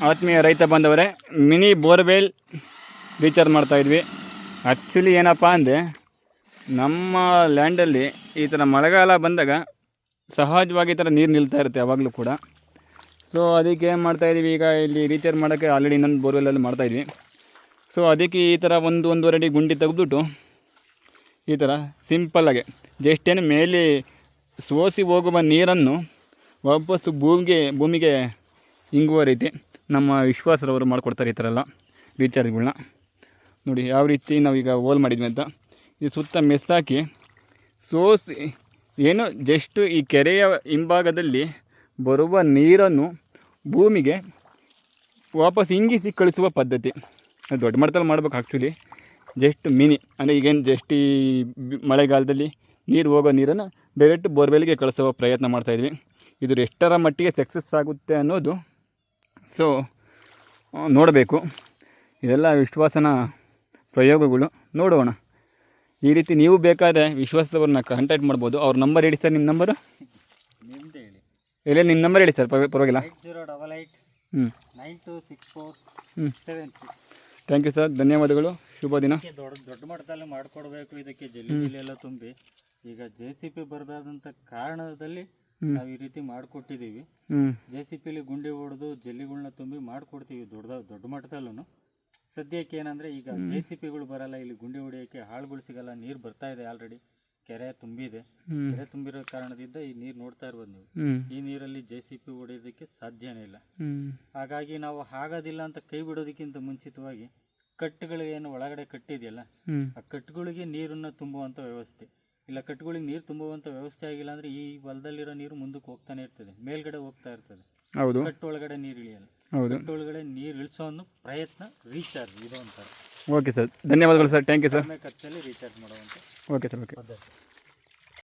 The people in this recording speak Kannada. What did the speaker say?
ಆತ್ಮೀಯ ರೈತ ಬಾಂಧವರೇ ಮಿನಿ ಬೋರ್ವೆಲ್ ರೀಚಾರ್ಜ್ ಮಾಡ್ತಾಯಿದ್ವಿ ಆ್ಯಕ್ಚುಲಿ ಏನಪ್ಪ ಅಂದರೆ, ನಮ್ಮ ಲ್ಯಾಂಡಲ್ಲಿ ಈ ಥರ ಮಳೆಗಾಲ ಬಂದಾಗ ಸಹಜವಾಗಿ ಈ ಥರ ನೀರು ನಿಲ್ತಾ ಇರುತ್ತೆ ಯಾವಾಗಲೂ ಕೂಡ. ಸೊ ಅದಕ್ಕೆ ಏನು ಮಾಡ್ತಾಯಿದ್ವಿ ಈಗ ಇಲ್ಲಿ ರೀಚಾರ್ಜ್ ಮಾಡೋಕ್ಕೆ ಆಲ್ರೆಡಿ ಇನ್ನೊಂದು ಬೋರ್ವೆಲಲ್ಲಿ ಮಾಡ್ತಾಯಿದ್ವಿ ಸೊ ಅದಕ್ಕೆ ಈ ಥರ ಒಂದು ಒಂದೂವರೆ ಅಡಿ ಗುಂಡಿ ತೆಗೆದ್ಬಿಟ್ಟು ಈ ಥರ ಸಿಂಪಲ್ಲಾಗೆ ಜಸ್ಟ್ ಏನು ಮೇಲೆ ಸೋಸಿ ಹೋಗುವ ನೀರನ್ನು ವಾಪಸ್ಸು ಭೂಮಿಗೆ ಭೂಮಿಗೆ ಇಂಗುವ ರೀತಿ ನಮ್ಮ ವಿಶ್ವಾಸರವರು ಮಾಡಿಕೊಡ್ತಾರೆ ಈ ಥರ ಎಲ್ಲ ರೀಚಾರ್ಜ್ಗಳನ್ನ ನೋಡಿ, ಯಾವ ರೀತಿ ನಾವೀಗ ಹೋಲ್ ಮಾಡಿದ್ವಿ ಅಂತ. ಇದು ಸುತ್ತ ಮೆಸ್ಸಾಕಿ ಸೋಸ್, ಏನು ಜಸ್ಟ್ ಈ ಕೆರೆಯ ಹಿಂಭಾಗದಲ್ಲಿ ಬರುವ ನೀರನ್ನು ಭೂಮಿಗೆ ವಾಪಸ್ ಇಂಗಿಸಿ ಕಳಿಸುವ ಪದ್ಧತಿ. ಅದು ದೊಡ್ಡ ಮಟ್ಟದಲ್ಲಿ ಮಾಡಬೇಕು ಆ್ಯಕ್ಚುಲಿ ಜಸ್ಟ್ ಮಿನಿ ಅಂದರೆ ಈಗೇನು ಜಸ್ಟ್ ಈ ಮಳೆಗಾಲದಲ್ಲಿ ನೀರು ಹೋಗೋ ನೀರನ್ನು ಡೈರೆಕ್ಟ್ ಬೋರ್ವೆಲ್ಗೆ ಕಳಿಸುವ ಪ್ರಯತ್ನ ಮಾಡ್ತಾಯಿದ್ವಿ ಇದು ಎಷ್ಟರ ಮಟ್ಟಿಗೆ ಸಕ್ಸಸ್ ಆಗುತ್ತೆ ಅನ್ನೋದು ಸೊ ನೋಡಬೇಕು. ಇದೆಲ್ಲ ವಿಶ್ವಾಸನ ಪ್ರಯೋಗಗಳು. ನೋಡೋಣ. ಈ ರೀತಿ ನೀವು ಬೇಕಾದರೆ ವಿಶ್ವಾಸದವ್ರನ್ನ ಕಾಂಟ್ಯಾಕ್ಟ್ ಮಾಡ್ಬೋದು. ಅವ್ರ ನಂಬರ್ ಹೇಳಿ ಸರ್ ನಿಮ್ಮ ನಂಬರು ಹೇಳಿ. ಎಲ್ಲೇ ನಿಮ್ಮ ನಂಬರ್ ಹೇಳಿ ಸರ್ ಪರವಾಗಿ- ಪರವಾಗಿಲ್ಲ. ಜೀರೋ ಡಬಲ್ ಏಯ್ಟ್ ಹ್ಞೂ ನೈನ್ ಟು ಸಿಕ್ಸ್ ಫೋರ್ ಹ್ಞೂ ಸೆವೆನ್ ಥ್ಯಾಂಕ್ ಯು ಸರ್ ಧನ್ಯವಾದಗಳು. ಶುಭ ದಿನ. ದೊಡ್ಡ ದೊಡ್ಡ ಮಟ್ಟದಲ್ಲಿ ಮಾಡಿಕೊಡ್ಬೇಕು. ಇದಕ್ಕೆ ಜಲ್ಲಿ ಎಲ್ಲ ತುಂಬಿ. ಈಗ ಜೆ ಸಿ ಪಿ ಕಾರಣದಲ್ಲಿ. ನಾವು ಈ ರೀತಿ ಮಾಡಿಕೊಟ್ಟಿದ್ದೀವಿ ಜೆ ಸಿ ಪಿಲಿ ಗುಂಡಿ ಹೊಡೆದು ಜಲ್ಲಿಗಳನ್ನ ತುಂಬಿ ಮಾಡಿಕೊಡ್ತೀವಿ ದೊಡ್ಡ ದೊಡ್ಡ ಮಟ್ಟದಲ್ಲೂ ಸದ್ಯಕ್ಕೆ ಏನಂದರೆ ಈಗ ಜೆ ಸಿ ಪಿಗಳು ಬರಲ್ಲ ಇಲ್ಲಿ ಗುಂಡಿ ಹೊಡೆಯೋಕ್ಕೆ ಹಾಳುಗಳು ಸಿಗಲ್ಲ ನೀರು ಬರ್ತಾ ಇದೆ ಆಲ್ರೆಡಿ ಕೆರೆ ತುಂಬಿದೆ. ಕೆರೆ ತುಂಬಿರೋ ಕಾರಣದಿಂದ ಈ ನೀರು ನೋಡ್ತಾ ಇರ್ಬೋದು ನೀವು. ಈ ನೀರಲ್ಲಿ ಜೆ ಸಿ ಪಿ ಹೊಡೆಯೋದಕ್ಕೆ ಸಾಧ್ಯನೇ ಇಲ್ಲ. ಹಾಗಾಗಿ ನಾವು ಆಗೋದಿಲ್ಲ ಅಂತ ಕೈ ಬಿಡೋದಕ್ಕಿಂತ ಮುಂಚಿತವಾಗಿ ಕಟ್ಟುಗಳಿಗೇನು ಒಳಗಡೆ ಕಟ್ಟಿದೆಯಲ್ಲ ಆ ಕಟ್ಟುಗಳಿಗೆ ನೀರನ್ನು ತುಂಬುವಂಥ ವ್ಯವಸ್ಥೆ. ಇಲ್ಲ ಕಟ್ಟುಗಳಿಗೆ ನೀರು ತುಂಬುವಂಥ ವ್ಯವಸ್ಥೆ ಆಗಿಲ್ಲ ಅಂದರೆ ಈ ಹೊಲದಲ್ಲಿರೋ ನೀರು ಮುಂದಕ್ಕೆ ಹೋಗ್ತಾನೆ ಇರ್ತದೆ ಮೇಲ್ಗಡೆ ಹೋಗ್ತಾ ಇರ್ತದೆ. ಹೌದು. ಕಟ್ಟೊಳಗಡೆ ನೀರು ಇಳಿಯಲ್ಲ. ಹೌದು. ಕಟ್ಟೊಳಗಡೆ ನೀರು ಇಳಿಸೋ ಅನ್ನೋ ಪ್ರಯತ್ನ ರೀಚಾರ್ಜ್ ಇದು ಅಂತಾರೆ. ಓಕೆ ಸರ್ ಧನ್ಯವಾದಗಳು ಸರ್ ಥ್ಯಾಂಕ್ ಯು ಸರ್. ಖರ್ಚಲ್ಲಿ ರೀಚಾರ್ಜ್ ಮಾಡುವಂಥ ಓಕೆ ಸರ್ ಓಕೆ.